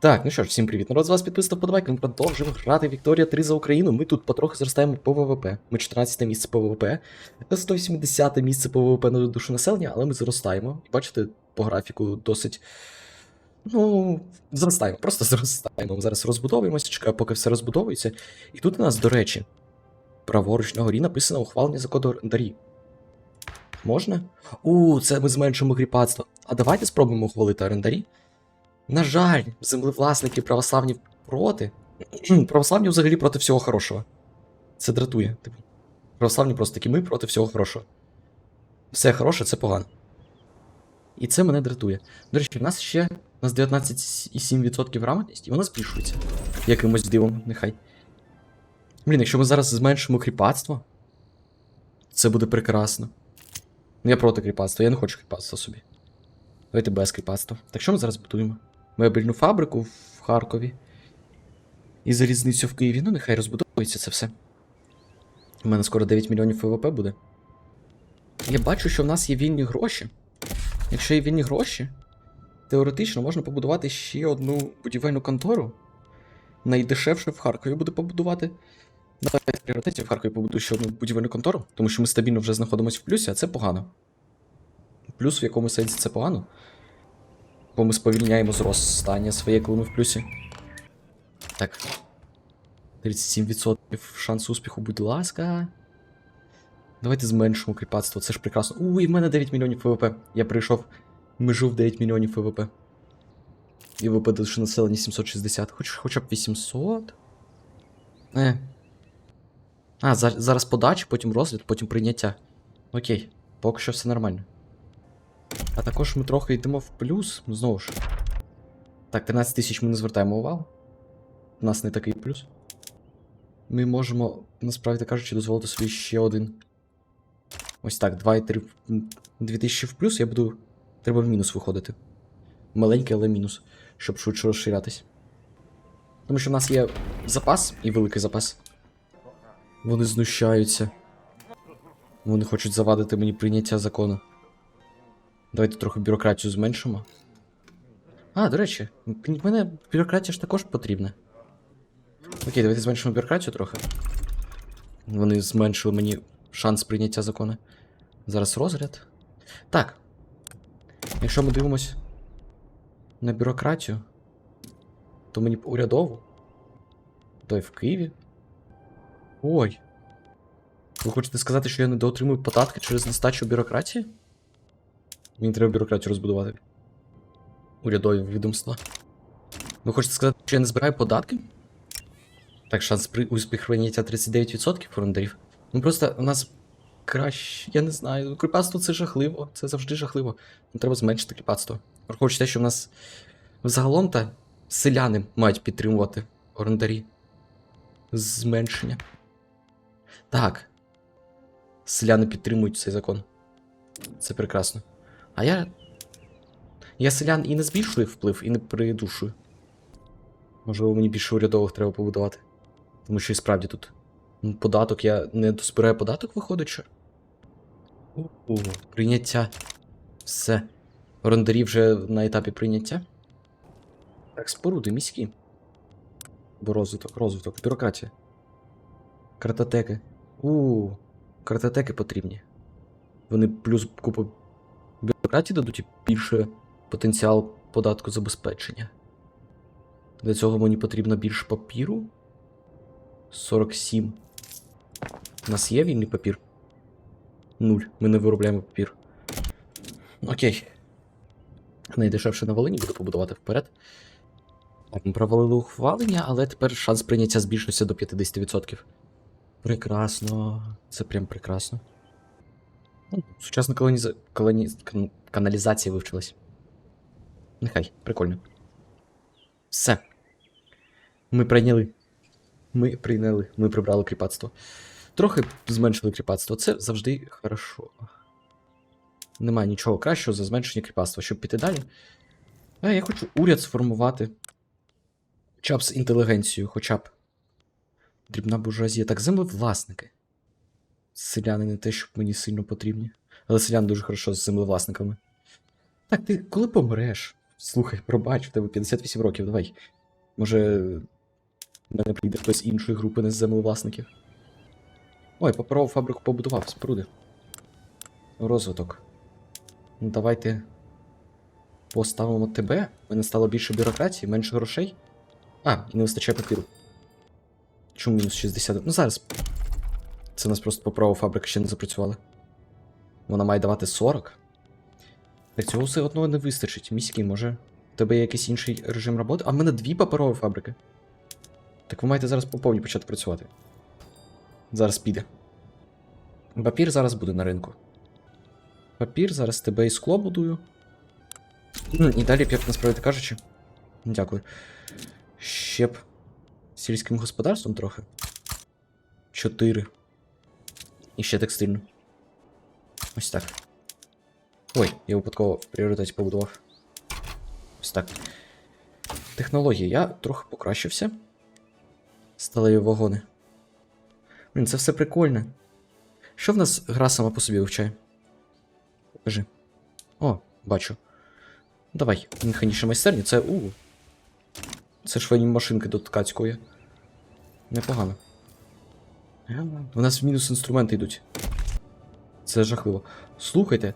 Так, ну що ж, всім привіт. Народ з вас підписав подобайки. Ми продовжуємо грати Вікторія 3 за Україну. Ми тут потрохи зростаємо по ВВП. Ми 14 місце по ВВП, 180 місце по ВВП на душу населення, але ми зростаємо. Бачите, по графіку досить. Ну, зростаємо, просто зростаємо. Ми зараз розбудовуємося, чекаю, поки все розбудовується. І тут у нас, до речі, праворуч на горі написано ухвалення закону орендарі. Можна? У, це ми зменшимо кріпацтво. А давайте спробуємо ухвалити орендарі. На жаль, землевласники православні проти. православні взагалі проти всього хорошого. Це дратує. Типу. Православні просто такі ми проти всього хорошого. Все хороше це погано. І це мене дратує. До речі, в нас ще у нас 19,7% грамотність, і вона збільшується. Якимось дивом, нехай. Блін, якщо ми зараз зменшимо кріпацтво, це буде прекрасно. Ну, Я проти кріпацтва, я не хочу кріпацтва собі. Давайте без кріпацтва. Так що ми зараз будуємо? Мебельну фабрику в Харкові. І залізницю в Києві. Ну, нехай розбудовується це все. У мене скоро 9 мільйонів ВВП буде. Я бачу, що в нас є вільні гроші. Якщо є вільні гроші, теоретично можна побудувати ще одну будівельну контору. Найдешевше в Харкові буде побудувати. Давайте в пріоритеті в Харкові побудую ще одну будівельну контору, тому що ми стабільно вже знаходимося в плюсі, а це погано. Плюс в якому сенсі це погано. Бо ми сповільняємо зростання своє, коли ми в плюсі. Так. 37% шанс успіху, будь ласка. Давайте зменшимо кріпацтво, це ж прекрасно. Уй, в мене 9 мільйонів ВВП. Я прийшов межу в 9 мільйонів ВВП. І ВВП до населення 760. Хоч, хоча б 800. Не. А, зараз подача, потім розгляд, потім прийняття. Окей, поки що все нормально. А також ми трохи йдемо в плюс, знову ж. Так, 13 тисяч ми не звертаємо увагу. У нас не такий плюс. Ми можемо, насправді кажучи, дозволити собі ще один. Ось так, 2,3. 2000 в плюс, я буду. Треба в мінус виходити. Маленький, але мінус, щоб швидше розширятись. Тому що в нас є запас і великий запас. Вони знущаються. Вони хочуть завадити мені прийняття закону. Давайте трохи бюрократію зменшимо. А, до речі, мене бюрократія ж також потрібна. Окей, давайте зменшимо бюрократію трохи. Вони зменшили мені шанс прийняття закону. Зараз розгляд. Так. Якщо ми дивимось на бюрократію, то мені урядову. Той в Києві. Ой. Ви хочете сказати, що я недоотримую податки через нестачу бюрократії? Мені треба бюрократію розбудувати. Урядові відомства. Ви хочете сказати, що я не збираю податки? Так, шанс при успіх прийняття 39% орендарів. Ну просто у нас краще. Я не знаю. Кріпацтво це жахливо. Це завжди жахливо. Ну, треба зменшити кріпацтво. Враховуючи те, що в нас взагалом та селяни мають підтримувати орендарі. Зменшення. Так. Селяни підтримують цей закон. Це прекрасно. А я. Я селян і не збільшую вплив, і не придушую. Можливо, мені більше урядових треба побудувати. Тому що і справді тут. Податок, я не дозбираю податок, виходить, що. У, прийняття. Все. Орендарі вже на етапі прийняття. Так, споруди міські. Бо розвиток, розвиток, бюрократія. Картотеки. У, картотеки потрібні. Вони плюс купу бюрократії дадуть більше потенціал податку забезпечення. Для цього мені потрібно більше папіру. 47. У нас є вільний папір? Нуль. Ми не виробляємо папір. Окей. Найдешевше на Волині буду побудувати вперед. Ми провалили ухвалення, але тепер шанс прийняття збільшився до 50%. Прекрасно. Це прям прекрасно. Ну, Сучасна колоніза... колоні... каналізація вивчилась. Нехай, прикольно. Все. Ми прийняли. Ми прийняли. Ми прибрали кріпацтво. Трохи зменшили кріпацтво. Це завжди хорошо. Немає нічого кращого за зменшення кріпацтва, щоб піти далі. А я хочу уряд сформувати. Хоча б з інтелігенцією, хоча б. Дрібна буржуазія. Так, землевласники. Селяни не те, щоб мені сильно потрібні. Але селяни дуже хорошо з землевласниками. Так, ти коли помреш? Слухай, пробач, в тебе 58 років, давай. Може. В мене прийде хтось іншої групи не з землевласників. Ой, паперову фабрику побудував, споруди. Розвиток. Ну, давайте поставимо тебе. У мене стало більше бюрократії, менше грошей. А, і не вистачає папіру. Чому мінус 60? Ну зараз. Це нас просто паперова фабрика ще не запрацювала. Вона має давати 40. Так цього все одно не вистачить. Міський, може. У тебе є якийсь інший режим роботи? А в мене дві паперові фабрики. Так ви маєте зараз по повній почати працювати. Зараз піде. Папір зараз буде на ринку. Папір, зараз тебе і скло будую. Ну, і далі, як насправді кажучи. Дякую. Ще б сільським господарством трохи. Чотири. І ще текстильну. Ось так. Ой, я випадково в пріоритеті побудував. Ось так. Технології. Я трохи покращився. Сталеві вагони. Блін, це все прикольно. Що в нас гра сама по собі вивчає? Покажи. О, бачу. Давай, механічна майстерня, це у. Це швейні машинки до ткацької. Непогано. У нас в мінус інструменти йдуть. Це жахливо. Слухайте.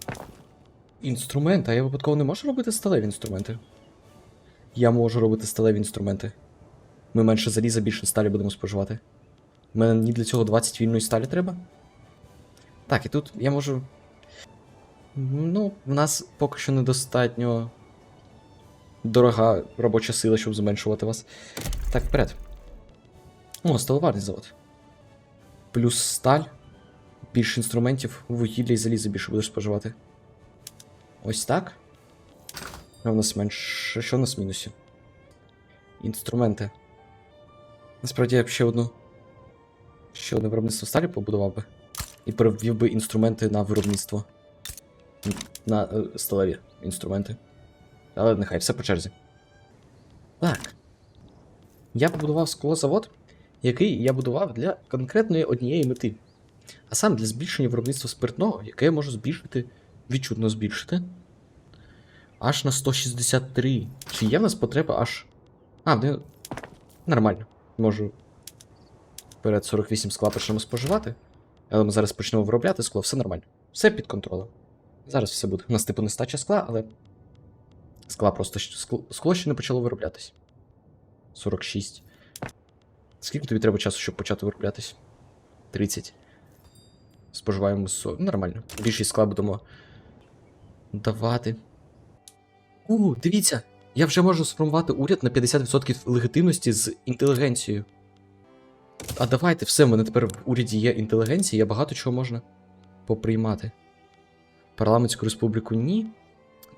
Інструменти, а я випадково не можу робити сталеві інструменти. Я можу робити сталеві інструменти. Ми менше заліза, більше сталі будемо споживати. У мене ні для цього 20 вільної сталі треба. Так, і тут я можу. Ну, в нас поки що недостатньо дорога робоча сила, щоб зменшувати вас. Так, вперед. О, сталеварний завод. Плюс сталь. Більше інструментів, вугілля і заліза більше будеш споживати. Ось так. А в нас менше. Що в нас в мінусі? Інструменти. Насправді я б ще одну. Ще одне виробництво сталі побудував би. І перевів би інструменти на виробництво. На е, сталеві інструменти. Але нехай все по черзі. Так. Я побудував склозавод, який я будував для конкретної однієї мети. А саме для збільшення виробництва спиртного, яке я можу збільшити, відчутно збільшити. Аж на 163. Чи є в нас потреба аж. А, не... нормально. Можу. Перед 48 скла почнемо споживати. Але ми зараз почнемо виробляти скло, все нормально. Все під контролем. Зараз все буде. У нас типу нестача скла, але. Скла просто скло, ще не почало вироблятись. 46. Скільки тобі треба часу, щоб почати вироблятись? 30. Споживаємо со... Нормально. Більшість скла будемо давати. У, дивіться! Я вже можу сформувати уряд на 50% легітимності з інтелігенцією. А давайте, все, в мене тепер в уряді є інтелігенція, я багато чого можна поприймати. Парламентську республіку ні.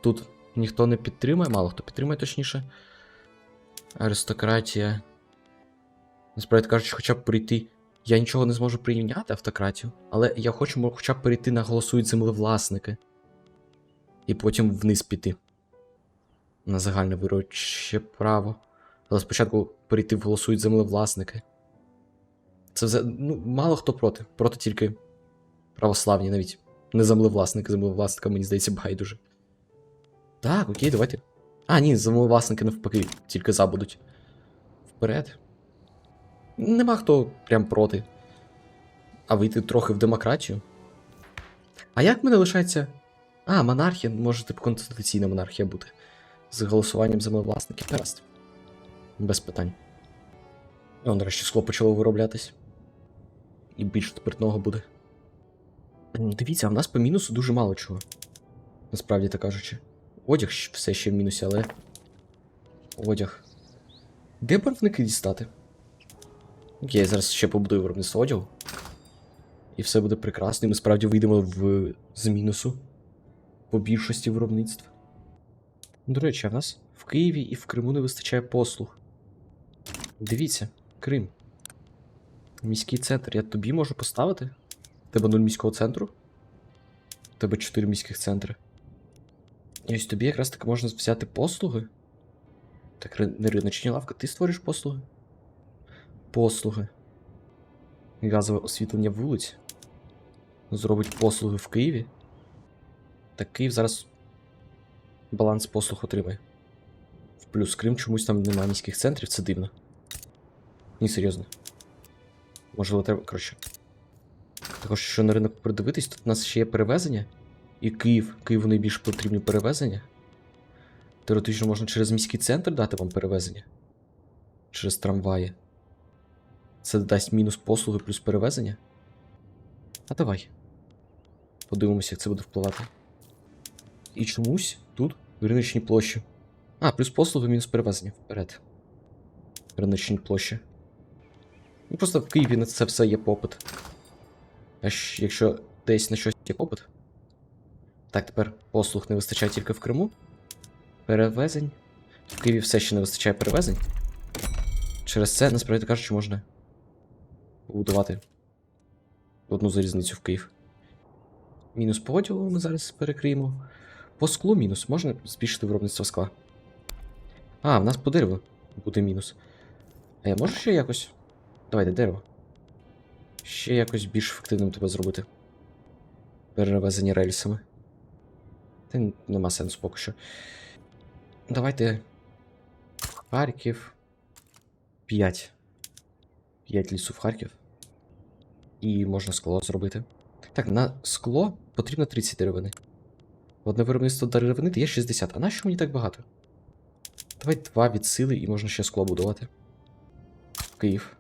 Тут ніхто не підтримує, мало хто підтримує точніше. Аристократія. Насправді кажучи, хоча б прийти. Я нічого не зможу прийняти автократію, але я хочу хоча б перейти на голосують землевласники. І потім вниз піти. На загальне вироче право. Але спочатку перейти в голосують землевласники. Це вже, ну, мало хто проти. Проти тільки православні навіть. Не землевласники, землевласника, мені здається, байдуже. Так, окей, давайте. А, ні, землевласники навпаки, тільки за будуть. Вперед. Нема хто прям проти. А вийти трохи в демократію. А як мене лишається. А, монархія, може, типу конституційна монархія бути. З голосуванням землевласників. Гаразд. Без питань. О, нарешті скло почало вироблятись. І більше спиртного буде. Дивіться, а в нас по мінусу дуже мало чого. Насправді так кажучи. Одяг все ще в мінусі, але. Одяг. Де барвники дістати? Окей, я зараз ще побудую виробництво одягу. І все буде прекрасно, і ми справді вийдемо в... з мінусу по більшості виробництв. До речі, а в нас в Києві і в Криму не вистачає послуг. Дивіться, Крим. Міський центр. Я тобі можу поставити? Тебе нуль міського центру? Тебе 4 міських центри. І ось тобі якраз таки можна взяти послуги. Так, не риночні лавка, ти створиш послуги? Послуги. Газове освітлення вулиць. Зробить послуги в Києві. Так Київ зараз баланс послуг отримає. В Плюс Крим чомусь там немає міських центрів, це дивно. Ні, серйозно. Можливо, треба. Коротше. Також, що на ринок придивитись, тут у нас ще є перевезення. І Київ. Києву найбільш потрібні перевезення. Теоретично можна через міський центр дати вам перевезення. Через трамваї. Це дасть мінус послуги плюс перевезення. А давай. Подивимося, як це буде впливати. І чомусь тут риночні площі. А, плюс послуги, мінус перевезення. Вперед. Риночні площі. Ну просто в Києві на це все є попит. А якщо десь на щось є попит. Так, тепер послуг не вистачає тільки в Криму. Перевезень. В Києві все ще не вистачає перевезень. Через це, насправді кажучи, можна побудувати одну залізницю в Київ. Мінус по ми зараз перекриємо. По склу мінус. Можна збільшити виробництво скла. А, в нас по дереву буде мінус. А я можу ще якось. Давайте дерево. Ще якось більш ефективним тебе зробити. Перевезення рельсами. Та нема сенсу поки що. Давайте. Харків. 5. 5 лісу в Харків. І можна скло зробити. Так, на скло потрібно 30 деревини. Одне виробництво деревини є 60. А нащо мені так багато? Давай два від сили і можна ще скло будувати. Київ.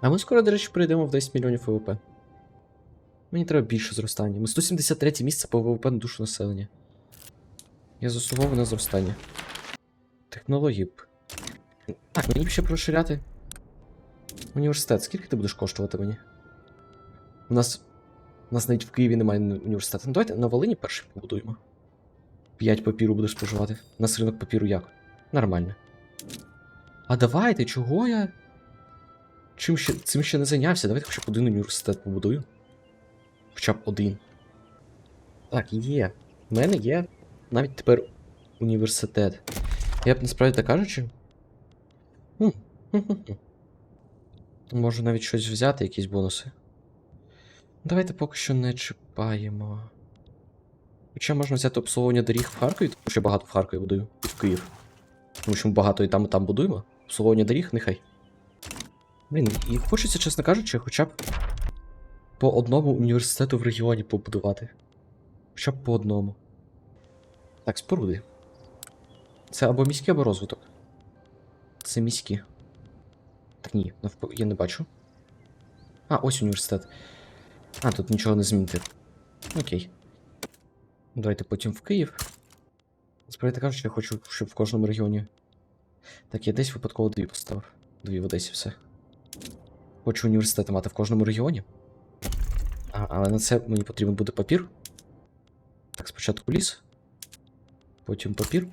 А ми скоро, до речі, перейдемо в 10 мільйонів ВВП. Мені треба більше зростання. Ми 173 місце по ВВП на душу населення. Я заслуговую на зростання. Технології б. Так, мені б ще розширяти. Університет. Скільки ти будеш коштувати мені? У нас. У нас навіть в Києві немає університету. Ну давайте на Волині перший побудуємо. 5 папіру будеш споживати. У нас ринок папіру як? Нормально. А давайте, чого я. Чим ще, цим ще не зайнявся? Давайте хоча б один університет побудую. Хоча б один. Так, є. У мене є навіть тепер університет. Я б насправді так кажучи. Можу навіть щось взяти, якісь бонуси. Давайте поки що не чіпаємо. Хоча можна взяти обслуговування доріг в Харкові, тому що я багато в Харкові будую, і в Київ. Тому що ми багато і там, і там будуємо. Обслуговування доріг, нехай. Блін, і хочеться, чесно кажучи, хоча б по одному університету в регіоні побудувати. Хоча б по одному. Так, споруди. Це або міські, або розвиток. Це міські. Так ні, навпо... я не бачу. А, ось університет. А, тут нічого не змінити. Окей. Давайте потім в Київ. Справді кажучи, я хочу, щоб в кожному регіоні. Так, я десь випадково дві поставив. Дві в Одесі все. Хочу університети мати в кожному регіоні. А, але на це мені потрібен буде папір. Так, спочатку ліс. Потім папір.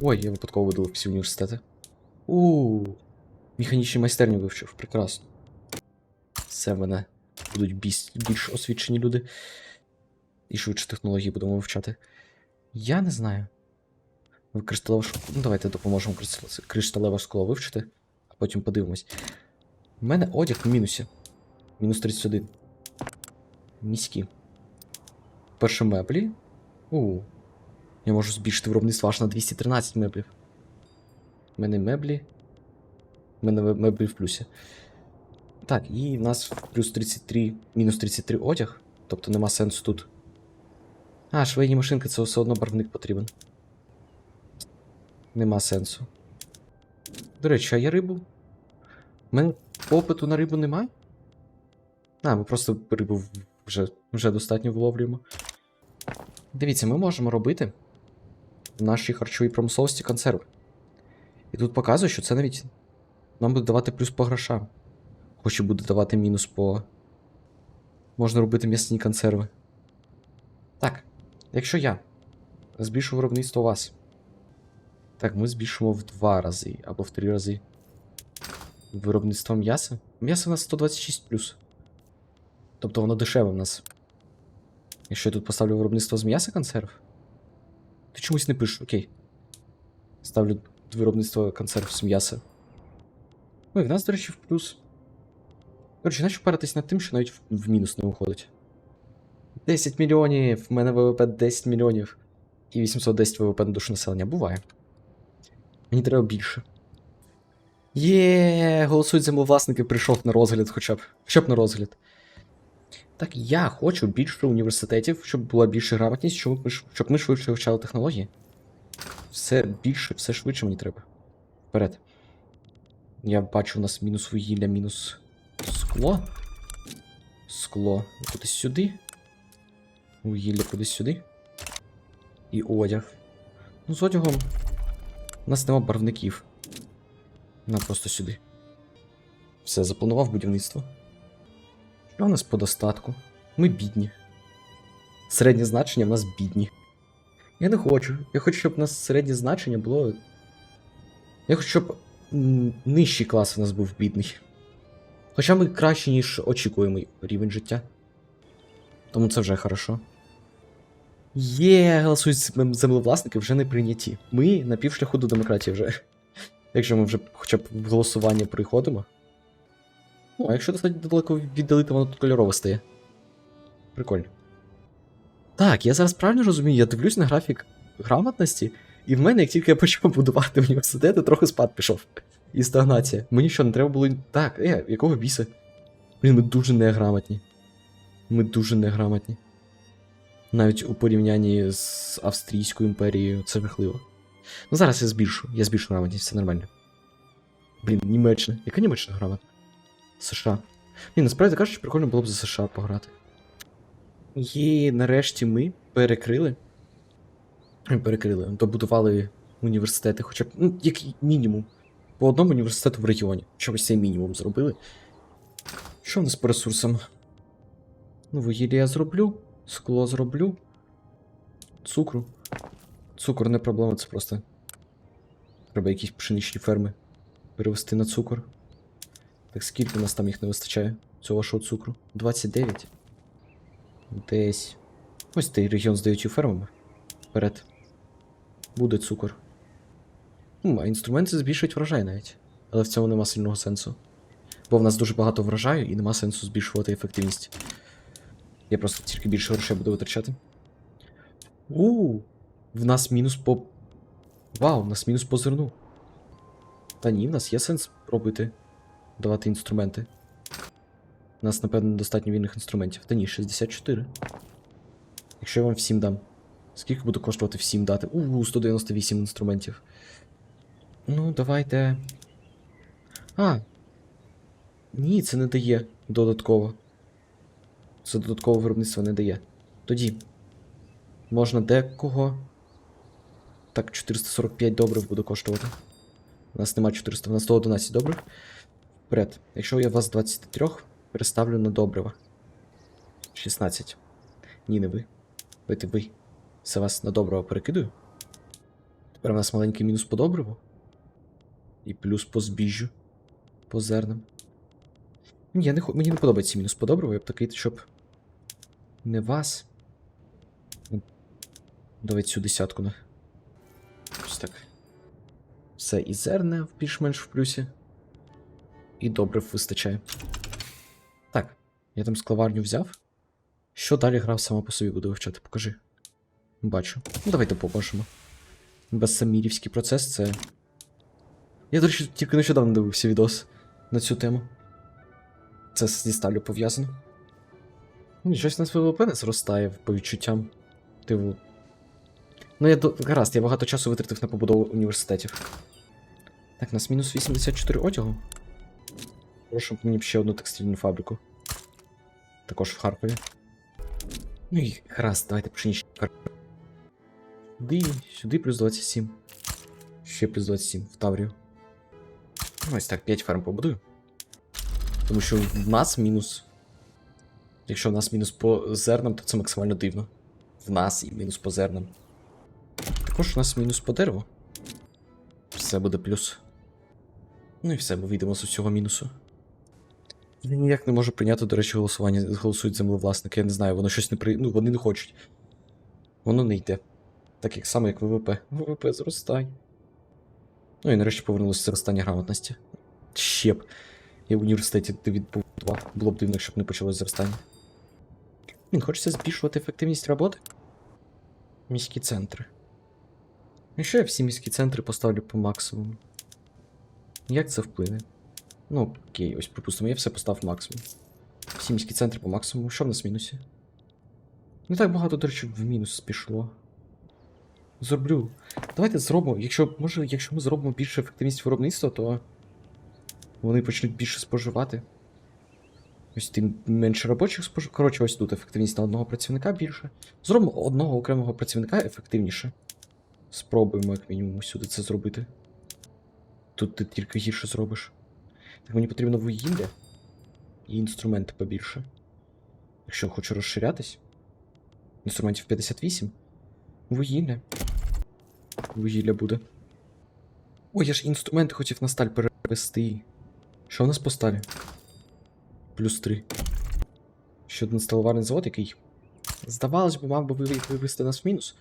Ой, я випадково видалив всі університети. У механічні майстерні вивчив, прекрасно. Це мене будуть більш, освічені люди. І швидше технології будемо вивчати. Я не знаю. Ви кришталеве шкло. Ну, давайте допоможемо кристал- кришталеве шкло вивчити, а потім подивимось. У мене одяг в мінусі. Мінус 31. Міські. Перше меблі. У. Я можу збільшити виробництво аж на 213 меблів. У мене меблі. Ме- меблі в плюсі. Так, і в нас плюс 33, мінус 33 одяг. Тобто нема сенсу тут. А, швейні машинки це все одно барвник потрібен. Нема сенсу. До речі, а я рибу? У мене попиту на рибу немає? А, ми просто рибу вже, вже достатньо виловлюємо. Дивіться, ми можемо робити в нашій харчовій промисловості консерви. І тут показує, що це навіть нам буде давати плюс по грошам. Хоч і буде давати мінус по. Можна робити м'ясні консерви. Так, якщо я збільшу виробництво у вас. Так, ми збільшимо в два рази або в три рази. Виробництво м'яса. М'ясо у нас 126 плюс. Тобто воно дешеве в нас. Якщо я тут поставлю виробництво з м'яса консерв. Ти чомусь не пишу, окей. Ставлю виробництво консерв з м'яса. Ой, в нас, до речі, в плюс. Коротше, наче паритись над тим, що навіть в, в мінус не уходить. 10 мільйонів, в мене ВВП 10 мільйонів. І 810 ВВП на душу населення. Буває. Мені треба більше. Є, голосують землевласники, прийшов на розгляд хоча б. Хоча б на розгляд. Так, я хочу більше університетів, щоб була більша грамотність, щоб щоб ми швидше вивчали технології. Все більше, все швидше мені треба. Вперед. Я бачу, у нас мінус вугілля, мінус скло. Скло кудись сюди. Вугілля кудись сюди. І одяг. Ну, з одягом. У нас нема барвників. На просто сюди. Все, запланував будівництво. Що у нас по достатку? Ми бідні. Середнє значення в нас бідні. Я не хочу. Я хочу, щоб у нас середнє значення було. Я хочу, щоб нижчий клас у нас був бідний. Хоча ми краще, ніж очікуємий рівень життя. Тому це вже хорошо. Є, голосують землевласники вже не прийняті. Ми на півшляху до демократії вже. Якщо ми вже хоча б в голосування приходимо. Ну, а якщо достатньо далеко віддалити, воно тут кольорово стає. Прикольно. Так, я зараз правильно розумію, я дивлюсь на графік грамотності, і в мене, як тільки я почав будувати університети, трохи спад пішов. І стагнація. Мені що, не треба було. Так, е, якого біса? Блін, ми дуже неграмотні. Ми дуже неграмотні. Навіть у порівнянні з Австрійською імперією це жахливо. Ну зараз я збільшу, я збільшу грамотність, все нормально. Блін, Німеччина. Яка Німеччина грамотна? США. Ні, насправді кажучи, прикольно було б за США пограти. І нарешті ми перекрили. Перекрили, добудували університети, хоча б, ну, як мінімум. По одному університету в регіоні. Щоб ось цей мінімум зробили. Що в нас по ресурсам? Ну, вугілля я зроблю, скло зроблю. Цукру. Цукор не проблема, це просто. Треба якісь пшеничні ферми перевести на цукор. Так скільки у нас там їх не вистачає? Цього вашого цукру? 29. Десь. Ось цей регіон з дев'ятью фермами. Вперед. Буде цукор. М, а інструменти збільшують врожай навіть. Але в цьому нема сильного сенсу. Бо в нас дуже багато врожаю і нема сенсу збільшувати ефективність. Я просто тільки більше грошей буду витрачати. У, в нас мінус по. Вау, в нас мінус по зерну. Та ні, в нас є сенс пробувати давати інструменти. У нас, напевно, достатньо вільних інструментів. Та ні, 64. Якщо я вам всім дам. Скільки буде коштувати всім дати? У, 198 інструментів. Ну, давайте. А. Ні, це не дає додатково. Це додаткове виробництво не дає. Тоді. Можна декого. Так, 445 добрив буде коштувати. У нас нема 400, у нас 111 добрив. Вперед. Якщо я вас 23 переставлю на добрива. 16. Ні, не ви. Давайте ви. Це вас на доброго перекидаю. Тепер у нас маленький мінус по добриву. І плюс по збіжжю. По зернам. Ні, не, мені не подобається мінус по добриву, я б такий, щоб. Не вас. Давайте цю десятку на. Ось так. Все і зерне більш-менш в плюсі. І добрив вистачає. Так, я там склаварню взяв. Що далі гра сама по собі буде вивчати? Покажи. Бачу. Ну, давайте побачимо. Безсамірівський процес це. Я, до речі, тільки нещодавно дивився відос на цю тему. Це зі сталю пов'язано. Ну, щось у нас ВВП не зростає по відчуттям. Типу. Ну, я до... гаразд, я багато часу витратив на побудову університетів. Так, нас мінус 84 одягу. Прошу мені ще одну текстильну фабрику. Також в Харкові. Ну і гаразд, давайте пшеничні ферми. Сюди, сюди плюс 27. Ще плюс 27 в Таврію. Ну, Ось так, 5 ферм побудую. Тому що в нас мінус. Якщо в нас мінус по зернам, то це максимально дивно. В нас і мінус по зернам. Також у нас мінус по дереву. Все буде плюс. Ну і все, ми вийдемо з усього мінусу. Я ніяк не можу прийняти, до речі, голосування. Голосують землевласники. Я не знаю, воно щось не при. Ну, вони не хочуть. Воно не йде. Так як само, як ВВП. ВВП зростає. Ну і нарешті повернулося зростання грамотності. Ще б. Я в університеті відбудував. Було б дивно, щоб не почалось зростання. Він хочеться збільшувати ефективність роботи. Міські центри. Якщо я всі міські центри поставлю по максимуму. Як це вплине? Ну, окей, ось припустимо, я все поставив максимум. Всі міські центри по максимуму. Що в нас в мінусі? Не так багато, до речі, в мінус пішло. Зроблю. Давайте зробимо. Якщо, може, якщо ми зробимо більше ефективність виробництва, то вони почнуть більше споживати. Ось тим менше робочих спожив. Коротше, ось тут ефективність на одного працівника більше. Зробимо одного окремого працівника ефективніше. Спробуємо, як мінімум, сюди це зробити. Тут ти тільки гірше зробиш. Так мені потрібно вугілля і інструменти побільше. Якщо хочу розширятись. Інструментів 58. Вугілля. Вугілля буде. Ой, я ж інструменти хотів на сталь перевести. Що в нас по сталі? Плюс 3. Ще один сталеварний завод, який. Здавалось би, мав би вивести нас в мінус.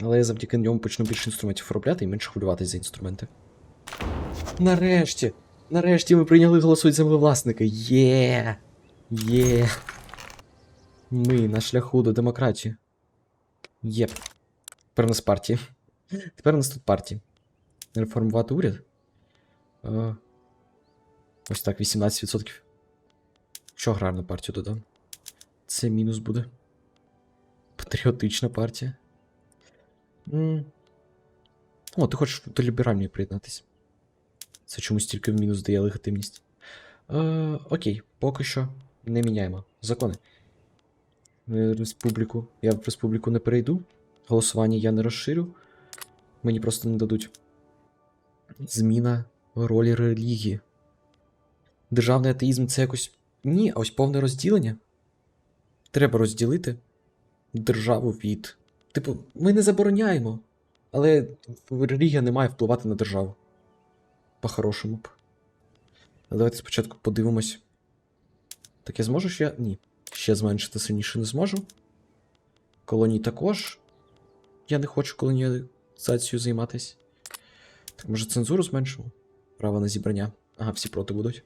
Але я завдяки ньому почну більше інструментів виробляти і менше хвилюватись за інструменти. Нарешті! Нарешті ми прийняли голосують землевласники. Є! Є! Ми на шляху до демократії. Єп. Тепер нас партії. Тепер у нас тут партії. Реформувати уряд. Е, ось так, 18%. Що аграрну партію додам? Це мінус буде. Патріотична партія. О, ти хочеш до ліберальної приєднатися. Це чомусь тільки в мінус дає легітимність. Е, окей, поки що не міняємо закони. Е, Республіку. Я в республіку не перейду. Голосування я не розширю. Мені просто не дадуть. Зміна ролі релігії. Державний атеїзм це якось. Ні, а ось повне розділення. Треба розділити державу від. Типу, ми не забороняємо, але релігія не має впливати на державу. По-хорошому б. Давайте спочатку подивимось. Так я зможу ще? Ні. Ще зменшити сильніше не зможу. Колонії також. Я не хочу колоніалізацією займатися. Так, може цензуру зменшимо? Право на зібрання. Ага, всі проти будуть.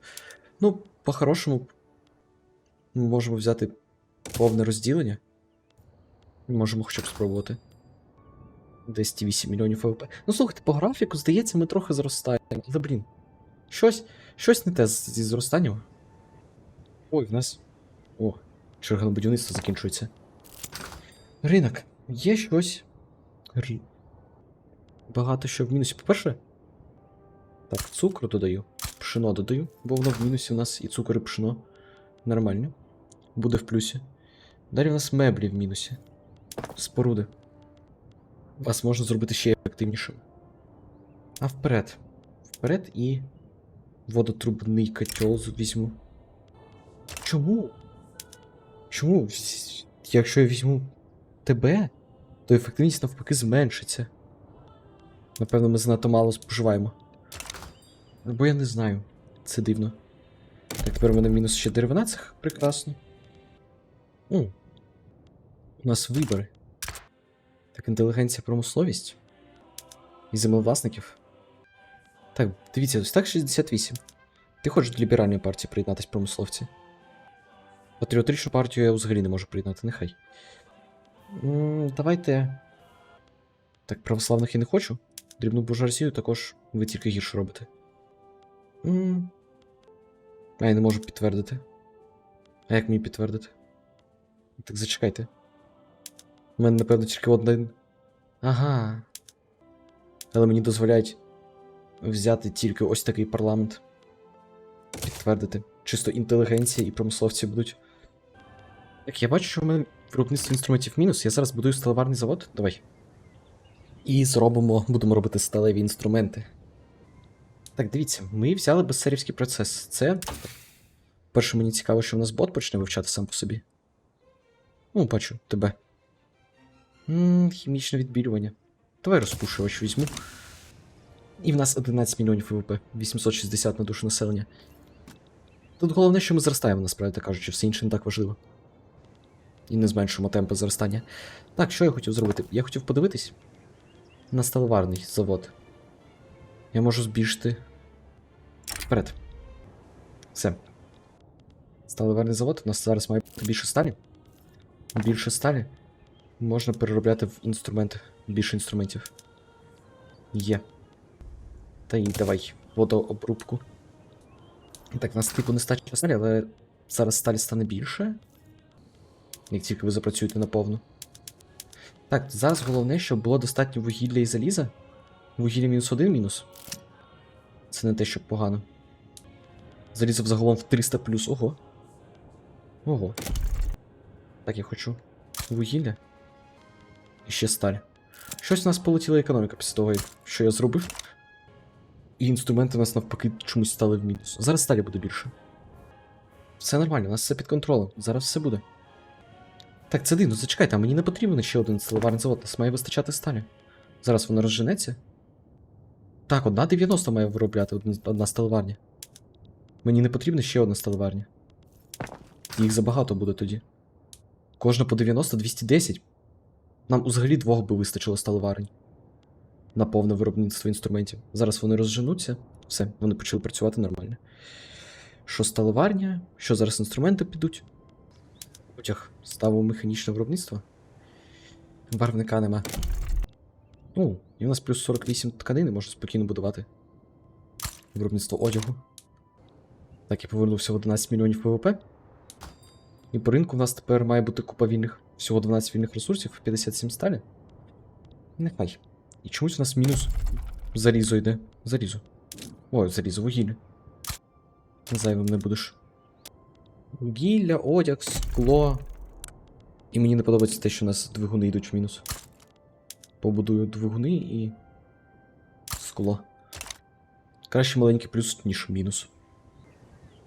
Ну, по-хорошому, ми можемо взяти повне розділення. Можемо хоча б спробувати. 208 мільйонів ВВП. Ну, слухайте, по графіку, здається, ми трохи зростаємо. Але, блін, щось, щось не те зі зростанням. Ой, в нас. О, черга на будівництво закінчується. Ринок. Є щось. Багато що в мінусі. По-перше. Так, цукру додаю. Пшено додаю, бо воно в мінусі у нас і цукор, і пшено. Нормально. Буде в плюсі. Далі у нас меблі в мінусі. Споруди. Вас можна зробити ще ефективнішим. А вперед. Вперед і. Водотрубний котел візьму. Чому? Чому? Якщо я візьму тебе, то ефективність навпаки зменшиться. Напевно, ми занадто мало споживаємо. Бо я не знаю. Це дивно. Так, тепер у мене мінус ще деревина, це прекрасно. О, у нас вибори. Так, інтелігенція, промисловість. І землевласників. Так, дивіться, ось так 68. Ти хочеш до ліберальної партії приєднатися промисловці? Патріотичну партію я взагалі не можу приєднати, нехай. М, давайте. Так, православних я не хочу. Дрібну буржуазію також ви тільки гірше робите. М, А я не можу підтвердити. А як мені підтвердити? Так зачекайте. У мене, напевно, тільки один. Ага. Але мені дозволяють взяти тільки ось такий парламент. Підтвердити. Чисто інтелігенція і промисловці будуть. Так, я бачу, що в мене виробництво інструментів мінус. Я зараз будую сталеварний завод. Давай. І зробимо, будемо робити сталеві інструменти. Так, дивіться, ми взяли безсерівський процес. Це. Перше, мені цікаво, що в нас бот почне вивчати сам по собі. Ну, бачу, тебе. Ммм, хімічне відбілювання. Давай розпушувач візьму. І в нас 11 мільйонів ВВП, 860 на душу населення. Тут головне, що ми зростаємо, насправді кажучи, все інше не так важливо. І не зменшуємо темпи зростання. Так, що я хотів зробити? Я хотів подивитись на сталеварний завод. Я можу збільшити. Вперед. Все. Сталеварний завод. У нас зараз має бути більше сталі. Більше сталі. Можна переробляти в інструменти. Більше інструментів. Є. Та й давай водообрубку. Так, нас типу нестача сталі, але зараз сталі стане більше. Як тільки ви запрацюєте наповну. Так, зараз головне, щоб було достатньо вугілля і заліза. Вугілля мінус один мінус. Це не те, що погано. Залізо взагалом в 300 плюс. Ого. Ого. Так, я хочу вугілля. І ще сталь. Щось у нас полетіла економіка після того, що я зробив. І інструменти у нас навпаки чомусь стали в мінус. Зараз сталі буде більше. Все нормально, у нас все під контролем. Зараз все буде. Так, це дивно, зачекайте, а мені не потрібен ще один сталеварний завод, нас має вистачати сталі. Зараз воно розженеться. Так, одна 90 має виробляти одна, сталеварня. Мені не потрібна ще одна сталеварня. Їх забагато буде тоді. Кожна по 90 210. Нам взагалі двох би вистачило сталеварень. На повне виробництво інструментів. Зараз вони розженуться. Все, вони почали працювати нормально. Що сталеварня, що зараз інструменти підуть. Потяг ставив механічне виробництво. Барвника нема. О, і у нас плюс 48 тканини, можна спокійно будувати. Виробництво одягу. Так, я повернувся в 11 мільйонів ПВП. І по ринку в нас тепер має бути купа вільних. Всього 12 вільних ресурсів, 57 сталі. Нехай. І чомусь у нас мінус залізо йде. Залізо. Ой, залізо, вугілля. Зайвим не будеш. Вугілля, одяг, скло. І мені не подобається те, що у нас двигуни йдуть в мінус. Побудую двигуни і. скло. Краще маленький плюс, ніж мінус.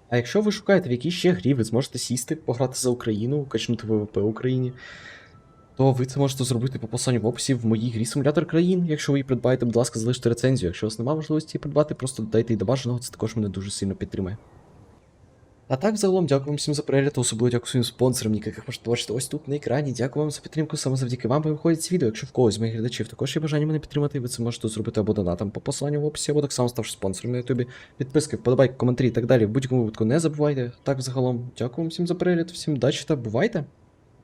А якщо ви шукаєте в якій ще грі, ви зможете сісти, пограти за Україну, качнути ВВП Україні, то ви це можете зробити по посиланню в описі в моїй грі симулятор країн. Якщо ви її придбаєте, будь ласка, залиште рецензію. Якщо у вас немає можливості її придбати, просто додайте її до бажаного, це також мене дуже сильно підтримує. А так, загалом, дякую вам всім за перегляд, особливо дякую своїм спонсорам, яких можете бачити ось тут на екрані. Дякую вам за підтримку, саме завдяки вам виходять це відео. Якщо в когось з моїх глядачів також є бажання мене підтримати, ви це можете зробити або донатом по посиланню в описі, або так само ставши спонсором на ютубі. Підписки, вподобайки, коментарі і так далі. В будь-якому випадку не забувайте. Так, загалом, дякую вам всім за перегляд, всім удачі та бувайте!